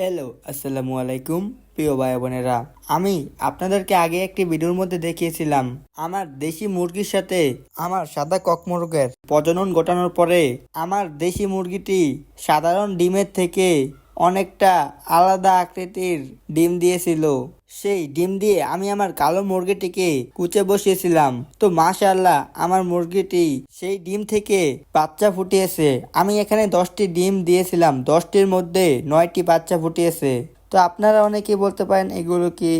Hello, আসসালামু আলাইকুম, প্রিয় ভাই বোনেরা। আমি আপনাদেরকে আগে একটি ভিডিওর মধ্যে দেখিয়েছিলাম। আমার দেশি মুরগির সাথে আমার সাদা কক মুরগের প্রজনন ঘটানোর পরে আমার দেশি মুরগিটি সাধারণ ডিমের থেকে অনেকটা আলাদা আকৃতির ডিম দিয়েছিল। সেই ডিম দিয়ে আমি আমার কালো মুরগিটিকে কুচে বসিয়েছিলাম। তো মাশাল্লাহ আমার মুরগিটি সেই ডিম থেকে বাচ্চা ফুটিয়েছে। আমি এখানে দশটি ডিম দিয়েছিলাম, দশটির মধ্যে নয়টি বাচ্চা ফুটিয়েছে। তো আপনারা অনেকেই বলতে পারেন, এগুলো কি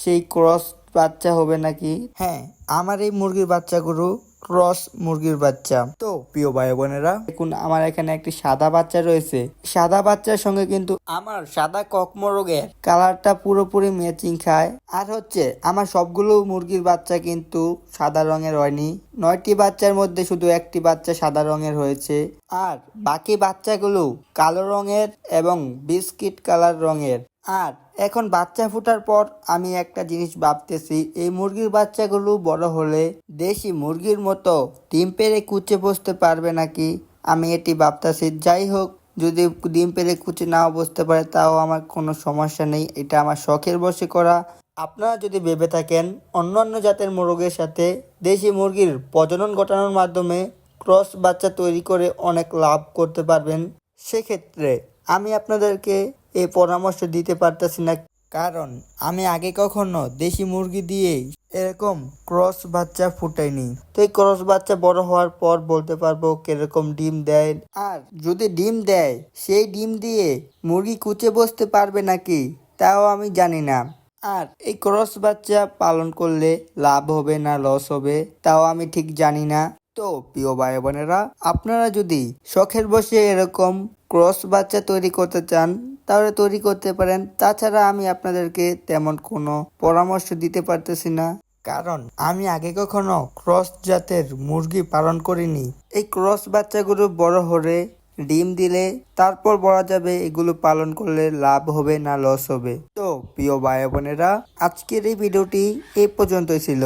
সেই ক্রস বাচ্চা হবে নাকি? হ্যাঁ আমার এই মুরগির বাচ্চাগুলো ক্রস মুরগির বাচ্চা। তো প্রিয় ভাই বোনেরা দেখুন আমার এখানে একটি সাদা বাচ্চা রয়েছে। সাদা বাচ্চার সঙ্গে কিন্তু আমার সাদা ককমরগের কালারটা পুরোপুরি ম্যাচিং খায়। আর হচ্ছে, আমার সবগুলো মুরগির বাচ্চা কিন্তু সাদা রঙের হয়নি। নয়টি বাচ্চার মধ্যে শুধু একটি বাচ্চা সাদা রঙের হয়েছে। আর বাকি বাচ্চাগুলো কালো রঙের এবং বিস্কিট কালার রঙের। আর এখন বাচ্চা ফোটার পর আমি একটা জিনিস ভাবতেছি, এই মুরগির বাচ্চাগুলো বড় হলে দেশি মুরগির মতো ডিম পেরে কুচে বসতে পারবে নাকি? আমি এটি ভাবতেছি, যাই হোক, যদি ডিম পেরে কুচে নাও বসতে পারে তাও আমার কোনো সমস্যা নেই, এটা আমার শখের বসে করা। আপনারা যদি ভেবে থাকেন, অন্যান্য জাতের মুরগের সাথে দেশি মুরগির প্রজনন ঘটানোর মাধ্যমে ক্রস বাচ্চা তৈরি করে অনেক লাভ করতে পারবেন। সেক্ষেত্রে আমি আপনাদেরকে এই পরামর্শ দিতে পারতেছি না। কারণ, আমি আগে কখনো দেশি মুরগি দিয়ে এরকম ক্রস বাচ্চা ফুটাইনি। তো এই ক্রস বাচ্চা বড় হওয়ার পর বলতে পারব কীরকম ডিম দেয়। আর যদি ডিম দেয়, সেই ডিম দিয়ে মুরগি কুচে বসতে পারবে নাকি, তাও আমি জানি না। আর এই ক্রস বাচ্চা পালন করলে লাভ হবে না লস হবে, তাও আমি ঠিক জানি না। তো প্রিয় ভাই বোনেরা আপনারা যদি শখের বসে এরকম ক্রস বাচ্চা তৈরি করতে চান তাহলে তৈরি করতে পারেন। তাছাড়া আমি আপনাদেরকে তেমন কোনো পরামর্শ দিতে পারতেছি না। কারণ আমি আগে কখনো ক্রস জাতের মুরগি পালন করিনি। এই ক্রস বাচ্চাগুলো বড় হলে, ডিম দিলে, তারপর বলা যাবে, এগুলো পালন করলে লাভ হবে না লস হবে। তো প্রিয় ভাই বোনেরা আজকের এই ভিডিওটি এ পর্যন্তই ছিল।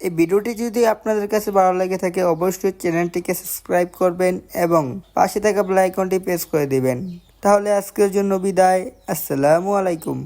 এই ভিডিওটি যদি আপনাদের কাছে ভালো লেগে থাকে, অবশ্যই চ্যানেলটিকে সাবস্ক্রাইব করবেন এবং পাশে থাকা বেল আইকনটি প্রেস করে দিবেন। তাহলে আজকের জন্য বিদায়। আসসালামু আলাইকুম।